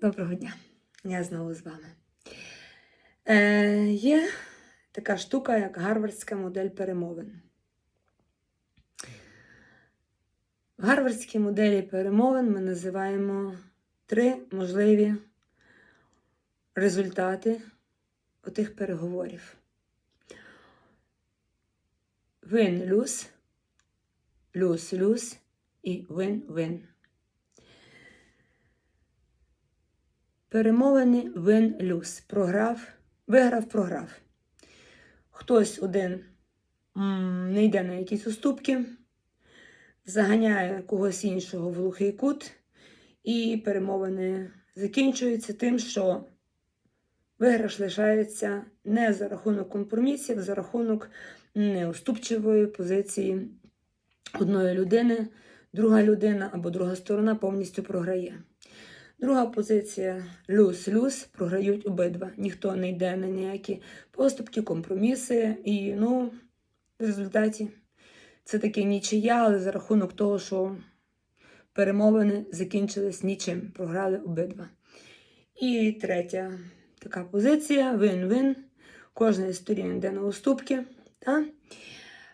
Доброго дня, я знову з вами. Е, є така штука, як гарвардська модель перемовин. В гарвардській моделі перемовин ми називаємо три можливі результати отих переговорів. Win-lose, lose-lose і win-win. Перемовини win-lose. Програв, виграв, програв. Хтось один не йде на якісь уступки, заганяє когось іншого в глухий кут, і перемовини закінчуються тим, що виграш лишається не за рахунок компромісів, за рахунок неуступчивої позиції одної людини, друга людина або друга сторона повністю програє. Друга позиція люс-люс, програють обидва. Ніхто не йде на ніякі поступки, компроміси. І ну, в результаті це таке нічия, але за рахунок того, що перемовини закінчились нічим, програли обидва. І третя така позиція вин-вин. Кожна із сторін йде на уступки. Та?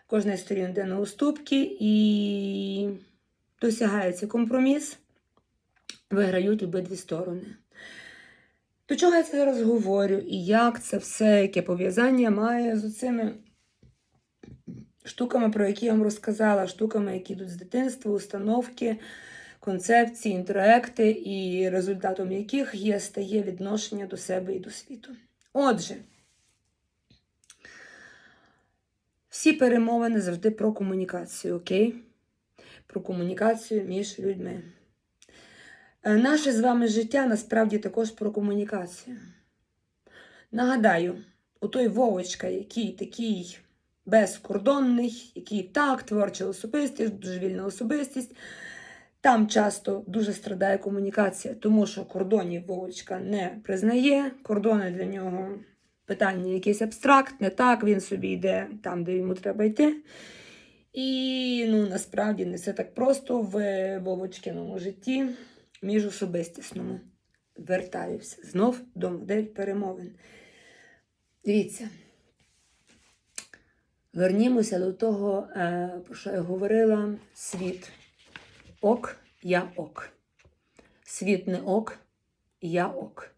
Кожна із сторін йде на уступки і досягається компроміс виграють обидві сторони. До чого я це зараз говорю і як це все, яке пов'язання має з цими штуками, про які я вам розказала, штуками, які йдуть з дитинства, установки, концепції, інтроекти, і результатом яких є стає відношення до себе і до світу. Отже, всі перемовини завжди про комунікацію, окей? Про комунікацію між людьми. Е, Наше з вами життя насправді також про комунікацію. Нагадаю, у той Вовочка, який такий безкордонний, який так, творча особистість, дуже вільна особистість, там часто дуже страдає комунікація, тому що кордонів Вовочка не признає, кордони для нього питання якесь абстрактне, так, він собі йде там, де йому треба йти. І ну, насправді не все так просто в Вовочкиному житті міжособистісному. Вертаюся знов до модель перемовин. Дивіться. Вернімося до того, е, про що я говорила: світ ок, я ок. Світ не ок, я ок.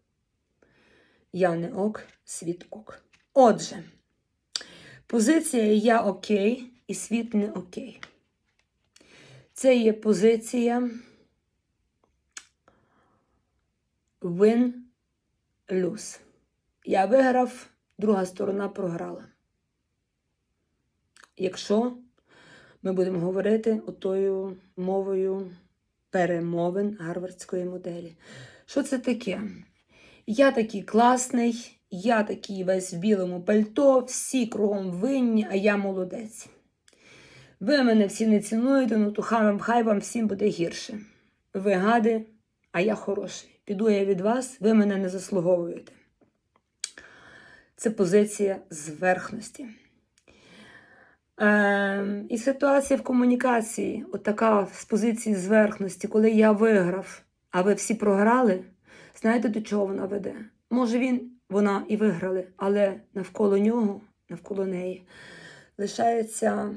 Я не ок, світ ок. Отже, позиція я окей і світ не окей. Це є позиція win-lose. Я виграв, друга сторона програла. Якщо ми будемо говорити отою мовою перемовин гарвардської моделі. Що це таке? Я такий класний, я такий весь в білому пальто, всі кругом винні, а я молодець. Ви мене всі не цінуєте, ну то хай вам, хай вам всім буде гірше. Ви гади, а я хороший. Піду я від вас, ви мене не заслуговуєте. Це позиція зверхності. Е, і ситуація в комунікації, отака з позиції зверхності, коли я виграв, а ви всі програли, знаєте, до чого вона веде? Може, він, вона і виграли, але навколо нього, навколо неї, лишається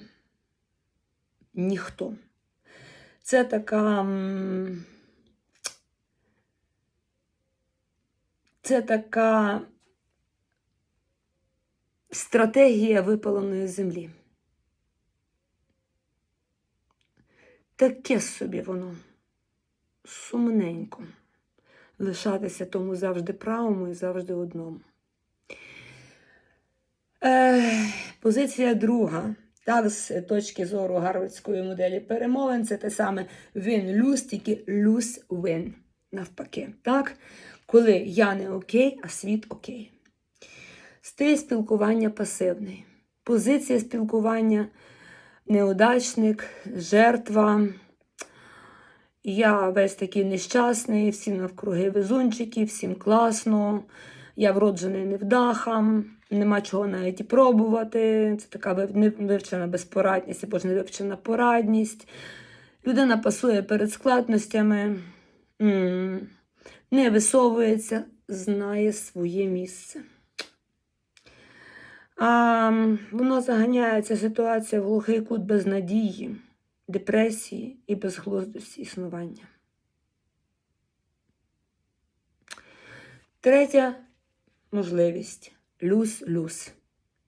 ніхто. Це така. м, Це така стратегія випаленої землі. Таке собі воно сумненько. Лишатися тому завжди правому і завжди одному. Е, позиція друга. Так, з точки зору гарвардської моделі перемовин, це те саме win-lose, тільки lose-win. Навпаки. Так? Коли я не окей, а світ окей. Стиль спілкування пасивний. Позиція спілкування неудачник, жертва. Я весь такий нещасний, всі навкруги везунчики, всім класно. Я вроджений невдахам, нема чого навіть і пробувати. Це така вив- невивчена безпорадність або ж невивчена порадність. Людина пасує перед складностями. Не висовується, знає своє місце. А воно заганяє ця ситуація в глухий кут безнадії, депресії і безглуздості існування. Третя можливість люс-люс.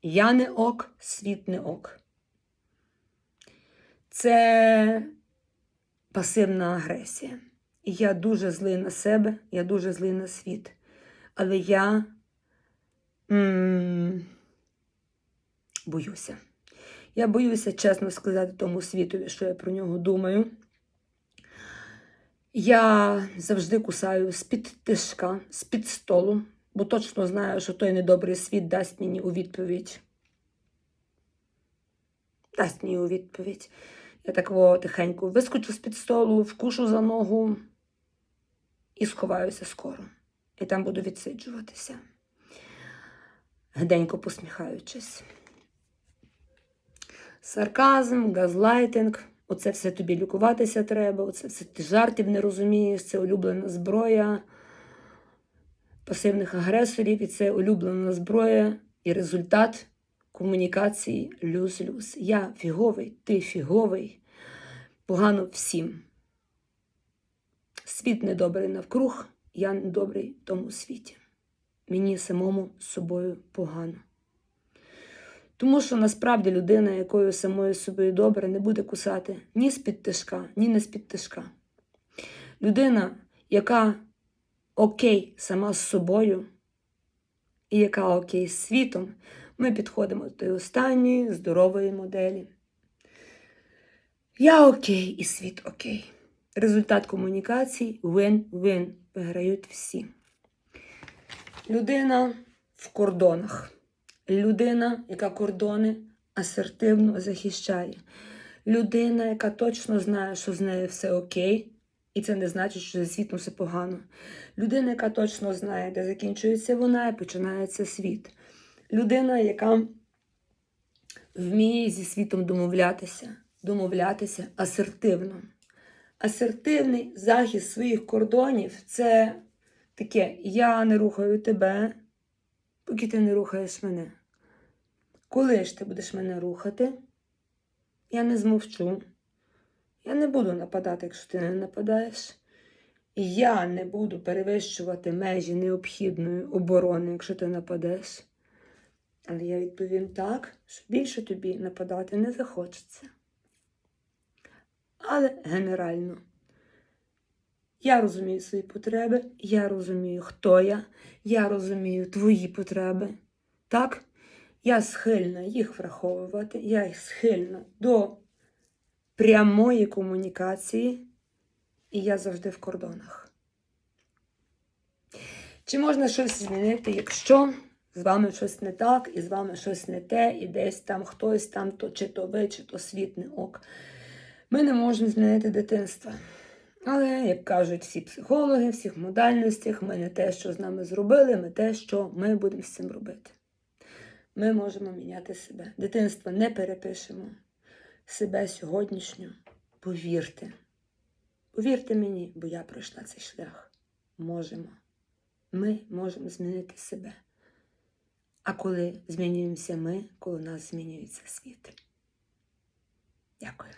Я не ок, світ не ок. Це пасивна агресія. Я дуже злий на себе, я дуже злий на світ. Але я м- боюся. Я боюся чесно сказати тому світові, що я про нього думаю. Я завжди кусаю з-під тишка, з-під столу, бо точно знаю, що той недобрий світ дасть мені у відповідь. Дасть мені у відповідь. Я так тихенько вискочу з-під столу, вкушу за ногу і сховаюся скоро. І там буду відсиджуватися, гденько посміхаючись. Сарказм, газлайтинг. Оце все тобі лікуватися треба, оце все ти жартів не розумієш, це улюблена зброя пасивних агресорів, і це улюблена зброя і результат комунікації люз-люз. Я фіговий, ти фіговий, погано всім. Світ недобрий навкруг, я недобрий в тому світі. Мені самому з собою погано. Тому що насправді людина, якою самою собою добре, не буде кусати ні з-під тишка, ні не з-під тишка. Людина, яка окей сама з собою, і яка окей з світом, ми підходимо до тої останньої здорової моделі. Я окей і світ окей. Результат комунікацій win-win. Виграють всі. Людина в кордонах. Людина, яка кордони асертивно захищає. Людина, яка точно знає, що з нею все окей, і це не значить, що зі світом все погано. Людина, яка точно знає, де закінчується вона і починається світ. Людина, яка вміє зі світом домовлятися, домовлятися асертивно. Асертивний захист своїх кордонів це таке: я не рухаю тебе, поки ти не рухаєш мене. Коли ж ти будеш мене рухати, я не змовчу. Я не буду нападати, якщо ти не нападаєш. Я не буду перевищувати межі необхідної оборони, якщо ти нападеш. Але я відповім так, що більше тобі нападати не захочеться. Але генерально. Я розумію свої потреби, я розумію, хто я, я розумію твої потреби. Так? Я схильна їх враховувати, я схильна до прямої комунікації, і я завжди в кордонах. Чи можна щось змінити, якщо з вами щось не так, і з вами щось не те, і десь там хтось там, то чи то ви, чи то світ не ок. Ми не можемо змінити дитинство. Але, як кажуть всі психологи, всіх модальностях, ми не те, що з нами зробили, ми те, що ми будемо з цим робити. Ми можемо міняти себе. Дитинство не перепишемо. Себе сьогоднішнього. Повірте. Повірте мені, бо я пройшла цей шлях. Можемо. Ми можемо змінити себе. А коли змінюємося ми, коли у нас змінюється світ. Дякую.